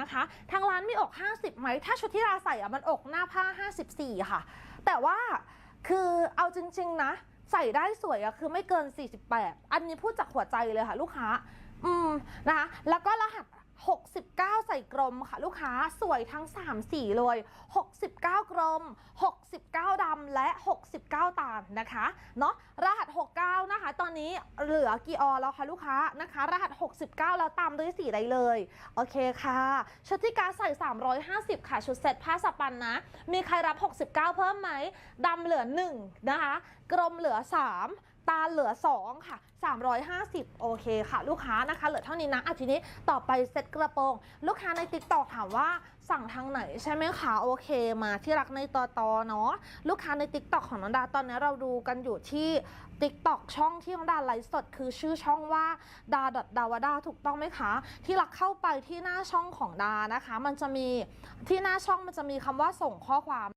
นะคะ ทางร้านมีอก 50 ไหม ถ้าชุดที่ราใส่อะมันอกหน้าผ้า 54 ค่ะ แต่ว่าคือเอาจริง ๆ นะ ใส่ได้สวยอะคือไม่เกิน 48 อันนี้พูดจากหัวใจเลยค่ะลูกค้า อืมนะคะ แล้วก็รหัส69 ใส่กรมค่ะลูกค้าสวยทั้ง 3 สีเลย 69กรม69 ดำและ 69 ตาลนะคะเนาะรหัส 69นะ นี้เหลือกี่ออแล้วคะลูกค้านะคะ รหัส 69 แล้วตามด้วยสีใดเลย โอเคค่ะชุดที่กาใส่ 350 ค่ะชุดเซ็ตผ้าสปันนะ มีใครรับ 69 เพิ่มไหมดำเหลือ 1 นะคะ กรมเหลือ 3 ตาเหลือ 2 ค่ะ 350 โอเคค่ะ ลูกค้านะคะเหลือเท่านี้นะอะทีนี้ต่อไปเซ็ตกระโปรง ลูกค้าในติ๊กตอกถามว่าสั่งทางไหนใช่ไหมคะโอเค มาที่รักในตอตอเนาะลูกค้าในติ๊กตอกของน้องดาตอนนี้เราดูกันอยู่ที่ติ๊กตอกช่องที่น้องดาไลฟ์สด คือชื่อช่องว่าดาดดาวดาถูกต้องไหมคะ ที่รักเข้าไปที่หน้าช่องของดานะคะ มันจะมีที่หน้าช่องมันจะมีคำว่าส่งข้อความ